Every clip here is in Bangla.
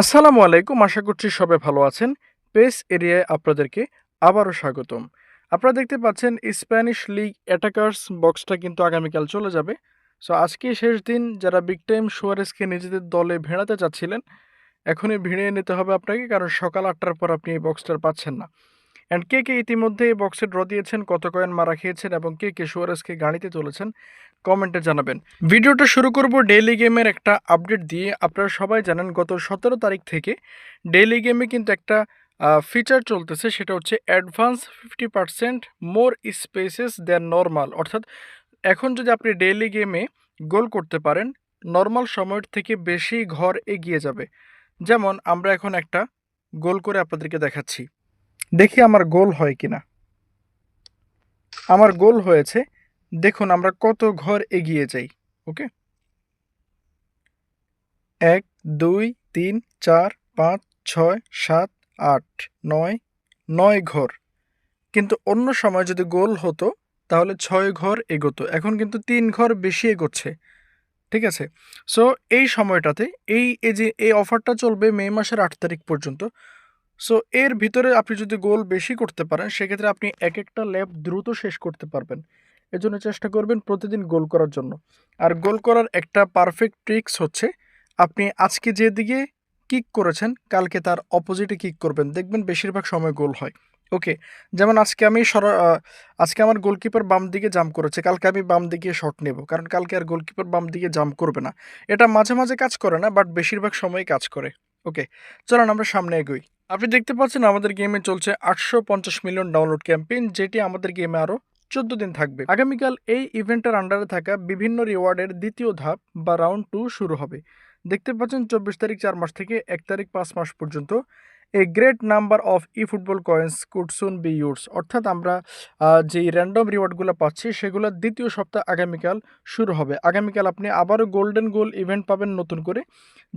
আসসালামু আলাইকুম, আশা করছি সবাই ভালো আছেন। পেস এরিয়ায় আপনাদেরকে আবারও স্বাগতম। আপনারা দেখতে পাচ্ছেন স্প্যানিশ লিগ অ্যাটাকার্স, বক্সটা কিন্তু আগামীকাল চলে যাবে। সো আজকে শেষ দিন, যারা বিগ টাইম সোয়ারেসকে নিজেদের দলে ভেড়াতে চাচ্ছিলেন, এখনই ভিড়িয়ে নিতে হবে আপনাকে, কারণ সকাল আটটার পর আপনি এই বক্সটার পাচ্ছেন না। অ্যান্ড কে কে ইতিমধ্যে এই বক্সে ড্র দিয়েছেন, কত কয়েন মারা খেয়েছেন এবং কে কে সুয়ারেসকে গাড়িতে তুলেছেন কমেন্টে জানাবেন। ভিডিওটা শুরু করব ডেইলি গেমের একটা আপডেট দিয়ে। আপনারা সবাই জানেন, গত সতেরো তারিখ থেকে ডেইলি গেমে কিন্তু একটা ফিচার চলতেছে, সেটা হচ্ছে advance fifty percent more spaces than normal অর্থাৎ এখন যদি আপনি ডেইলি গেমে গোল করতে পারেন নর্মাল সময়ের থেকে বেশি ঘর এগিয়ে যাবে। যেমন আমরা এখন একটা গোল করে আপনাদেরকে দেখাচ্ছি। দেখি আমার গোল হয় কিনা। আমার গোল হয়েছে, দেখুন আমরা কত ঘর এগিয়ে যাই, ওকে? এক, দুই, তিন, চার, পাঁচ, ছয়, সাত, আট, নয় নয় ঘর। কিন্তু অন্য সময় যদি গোল হতো, তাহলে ছয় ঘর এগোতো। এখন কিন্তু তিন ঘর বেশি এগোচ্ছে, ঠিক আছে? সো এই সময়টাতে, এই এই যে, এই অফারটা চলবে মে মাসের আট তারিখ পর্যন্ত সো এর ভিতরে আপনি যদি গোল বেশি করতে পারেন, সেক্ষেত্রে আপনি এক একটা ল্যাব দ্রুত শেষ করতে পারবেন। এজন্য চেষ্টা করবেন প্রতিদিন গোল করার জন্য। আর গোল করার একটা পারফেক্ট ট্রিক্স হচ্ছে, আপনি আজকে যেদিকে কিক করেছেন, কালকে তার অপোজিটে কিক করবেন। দেখবেন বেশিরভাগ সময় গোল হয়। ওকে যেমন আজকে আমি সরা আজকে আমার গোলকিপার বাম দিকে জাম্প করেছে। কালকে আমি বাম দিকে শট নেব। কারণ কালকে আর গোলকিপার বাম দিকে জাম্প করবে না। এটা মাঝে মাঝে কাজ করে না বাট বেশিরভাগ সময় কাজ করে। ওকে চলুন আমরা সামনে এগোই। আপনি দেখতে পাচ্ছেন আমাদের গেমে চলছে আটশো পঞ্চাশ মিলিয়ন ডাউনলোড ক্যাম্পেইন, যেটি আমাদের গেমে আরও চোদ্দ দিন থাকবে। আগামীকাল এই ইভেন্টের আন্ডারে থাকা বিভিন্ন রিওয়ার্ডের দ্বিতীয় ধাপ বা রাউন্ড টু শুরু হবে। দেখতে পাচ্ছেন চব্বিশ তারিখ চার মাস থেকে এক তারিখ পাঁচ মাস পর্যন্ত a great number of eFootball coins could soon be yours অর্থাৎ আমরা যেই র্যান্ডম রিওয়ার্ডগুলো পাচ্ছি, সেগুলো দ্বিতীয় সপ্তাহ আগামীকাল শুরু হবে। আগামীকাল আপনি আবারও গোল্ডেন গোল ইভেন্ট পাবেন নতুন করে,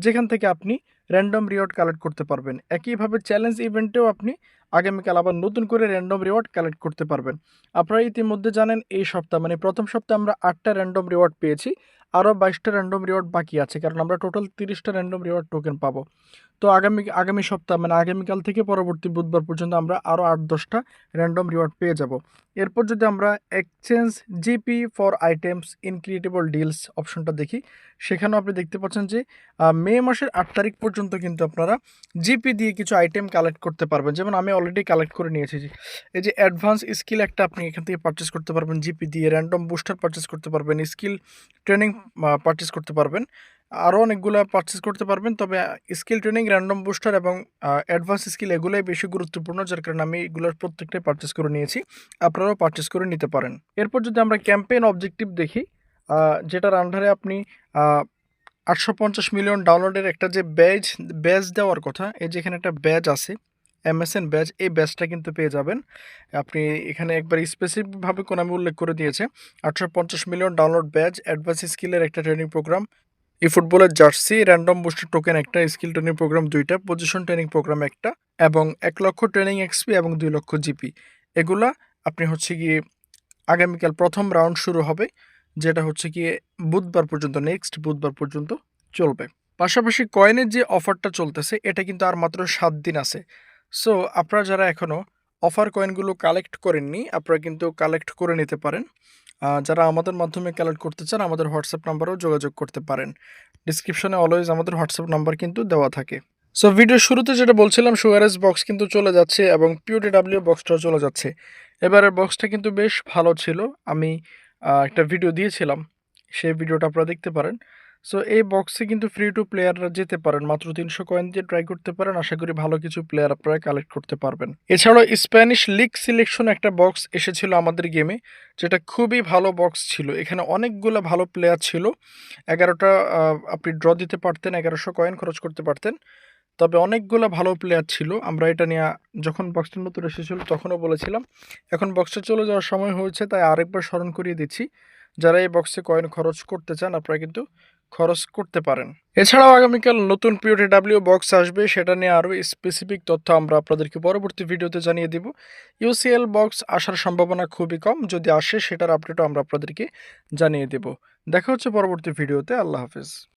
যেখান থেকে আপনি র্যান্ডম রিওয়ার্ড কালেক্ট করতে পারবেন। একইভাবে চ্যালেঞ্জ ইভেন্টেও আপনি আগামীকাল আবার নতুন করে র্যান্ডম রিওয়ার্ড কালেক্ট করতে পারবেন। আপনারা ইতিমধ্যে জানেন, এই সপ্তাহ মানে প্রথম সপ্তাহে আমরা আটটা র্যান্ডম রিওয়ার্ড পেয়েছি। আরও বাইশটা র্যান্ডম রিওয়ার্ড বাকি আছে, কারণ আমরা টোটাল তিরিশটা র্যান্ডম রিওয়ার্ড টোকেন পাবো। তো আগামী আগামী সপ্তাহ মানে আগামীকাল থেকে পরবর্তী বুধবার পর্যন্ত আমরা আরও আট, দশটা র্যান্ডম রিওয়ার্ড পেয়ে যাব। এরপর যদি আমরা exchange GP for items incredible deals অপশনটা দেখি, সেখানেও আপনি দেখতে পাচ্ছেন যে মে মাসের আট তারিখ পর্যন্ত কিন্তু আপনারা জিপি দিয়ে কিছু আইটেম কালেক্ট করতে পারবেন। যেমন আমি অলরেডি কালেক্ট করে নিয়েছি এই যে অ্যাডভান্স স্কিল একটা আপনি এখান থেকে পারচেস করতে পারবেন জিপি দিয়ে র্যান্ডম বুস্টার পারচেস করতে পারবেন স্কিল ট্রেনিং পারচেস করতে পারবেন। আরও অনেকগুলো পারচেস করতে পারবেন, তবে স্কিল ট্রেনিং র্যান্ডম বুস্টার এবং অ্যাডভান্স স্কিল এগুলোই বেশি গুরুত্বপূর্ণ, যার কারণে আমি এগুলোর প্রত্যেকটাই পারচেস করে নিয়েছি। আপনারাও পারচেস করে নিতে পারেন। এরপর যদি আমরা ক্যাম্পেইন অবজেক্টিভ দেখি যেটার আন্ডারে আপনি আটশো পঞ্চাশ মিলিয়ন ডাউনলোডের একটা যে ব্যাজ ব্যাজ দেওয়ার কথা, এই যে এখানে একটা ব্যাজ আছে এমএসএন ব্যাজ এই ব্যাজটা কিন্তু পেয়ে যাবেন। আপনি এখানে একবার স্পেসিফিকভাবে কোনো আমি উল্লেখ করে দিয়েছে আটশো পঞ্চাশ মিলিয়ন ডাউনলোড ব্যাজ অ্যাডভান্স স্কিলের একটা ট্রেনিং প্রোগ্রাম ই ফুটবলের জার্সি র্যান্ডম বুস্টার টোকেন একটা স্কিল ট্রেনিং প্রোগ্রাম দুইটা পজিশন ট্রেনিং প্রোগ্রাম একটা, এবং এক লক্ষ ট্রেনিং এক্সপি এবং দুই লক্ষ জিপি এগুলা আপনি হচ্ছে গিয়ে আগামীকাল প্রথম রাউন্ড শুরু হবে, যেটা হচ্ছে গিয়ে বুধবার পর্যন্ত নেক্সট বুধবার পর্যন্ত চলবে। পাশাপাশি কয়েনের যে অফারটা চলতেছে, এটা কিন্তু আর মাত্র সাত দিন আছে। সো আপনারা যারা এখনও অফার কয়েনগুলো কালেক্ট করেননি, আপনারা কিন্তু কালেক্ট করে নিতে পারেন। যারা আমাদের মাধ্যমে কালেক্ট করতে চান, আমাদের হোয়াটসঅ্যাপ নাম্বারেও যোগাযোগ করতে পারেন। ডিসক্রিপশনে অলওয়েজ আমাদের হোয়াটসঅ্যাপ নাম্বার কিন্তু দেওয়া থাকে। সো ভিডিও শুরুতে যেটা বলছিলাম সুগারেজ বক্স কিন্তু চলে যাচ্ছে এবং পিউডিডাব্লিউ বক্সটাও চলে যাচ্ছে। এবারের বক্সটা কিন্তু বেশ ভালো ছিল। আমি একটা ভিডিও দিয়েছিলাম। সেই ভিডিওটা আপনারা দেখতে পারেন। সো এই বক্সে কিন্তু ফ্রি টু প্লেয়াররা যেতে পারেন। মাত্র তিনশো কয়েন দিয়ে ট্রাই করতে পারেন। আশা করি ভালো কিছু প্লেয়ার আপনারা কালেক্ট করতে পারবেন। এছাড়াও স্প্যানিশ লিগ সিলেকশন একটা বক্স এসেছিল আমাদের গেমে যেটা খুবই ভালো বক্স ছিল। এখানে অনেকগুলো ভালো প্লেয়ার ছিল। এগারোটা আপনি ড্র দিতে পারতেন, এগারোশো কয়েন খরচ করতে পারতেন। তবে অনেকগুলো ভালো প্লেয়ার ছিল। আমরা এটা নিয়ে যখন বক্সটা নতুন এসেছিল, তখনও বলেছিলাম। এখন বক্সটা চলে যাওয়ার সময় হয়েছে, তাই আরেকবার স্মরণ করিয়ে দিচ্ছি। যারা এই বক্সে কয়েন খরচ করতে চান, আপনারা কিন্তু খরচ করতে পারেন। এছাড়াও আগামীকাল নতুন পিওটি ডাব্লিউ বক্স আসবে, সেটা নিয়ে আরও স্পেসিফিক তথ্য আমরা আপনাদেরকে পরবর্তী ভিডিওতে জানিয়ে দিব। ইউসিএল বক্স আসার সম্ভাবনা খুবই কম, যদি আসে সেটার আপডেটও আমরা আপনাদেরকে জানিয়ে দেব। দেখা হচ্ছে পরবর্তী ভিডিওতে আল্লাহ হাফেজ।